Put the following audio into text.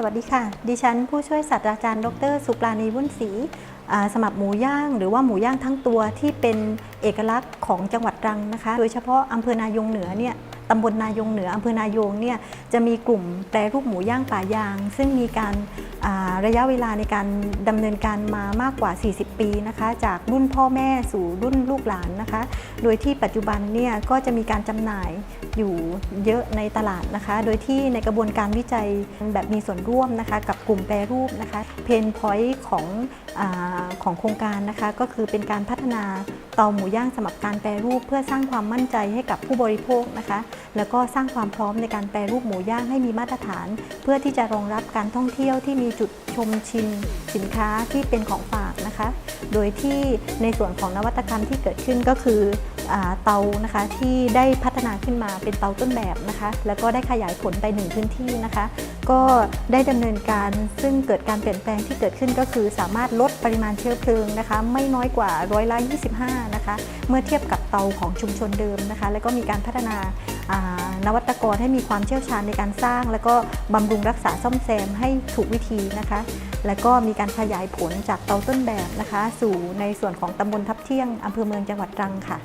สวัสดีค่ะ ดิฉันผู้ช่วยศาสตราจารย์ ดร สุปราณีวุ่นศรีสมัครหมูย่าง หรือว่าหมูย่างทั้งตัวที่เป็นเอกลักษณ์ของจังหวัดตรังนะคะ โดยเฉพาะอำเภอนายงเหนือเนี่ย ตำบลนายงเหนืออำเภอนายงเนี่ยจะมีกลุ่มแปรรูปหมูย่างป่ายาง ซึ่งมีการาระยะเวลาในการดำเนินการมามากกว่า 40 ปีนะคะ จากรุ่นพ่อแม่สู่รุ่นลูกหลานนะคะ โดยที่ปัจจุบันเนี่ยก็จะมีการจำหน่ายอยู่เยอะในตลาดนะคะ โดยที่ในกระบวนการวิจัยแบบมีส่วนร่วมนะคะ กับกลุ่มแปรรูปนะคะ เพนพอยต์ของอของโครงการนะคะก็คือเป็นการพัฒนา เตาหมูย่างสำหรับการแปรรูปเพื่อสร้างความมั่นใจให้กับผู้บริโภคนะคะ แล้วก็สร้างความพร้อมในการแปรรูปหมูย่างให้มีมาตรฐาน เพื่อที่จะรองรับการท่องเที่ยวที่มีจุดชมชิมสินค้าที่เป็นของฝากนะคะ โดยที่ในส่วนของนวัตกรรมที่เกิดขึ้นก็คือเตานะคะที่ได้พัฒนาขึ้นมาเป็นเตาต้นแบบนะคะ แล้วก็ได้ขยายผลไปหนึ่งพื้นที่นะคะ ก็ได้ดำเนินการซึ่งเกิดการเปลี่ยนแปลงที่เกิดขึ้นก็คือ สามารถลดปริมาณเชื้อเพลิงนะคะ ไม่น้อยกว่าร้อยละ25 นะคะ เมื่อเทียบกับเตาของชุมชนเดิมนะคะ แล้วก็มีการพัฒนาอ่านวัตกรให้มีความเชี่ยวชาญในการสร้าง แล้วก็บำรุงรักษาซ่อมแซมให้ถูกวิธีนะคะ แล้วก็มีการขยายผลจากเตาต้นแบบนะคะ สู่ในส่วนของตำบลทับเที่ยงอำเภอเมืองจังหวัดตรังค่ะ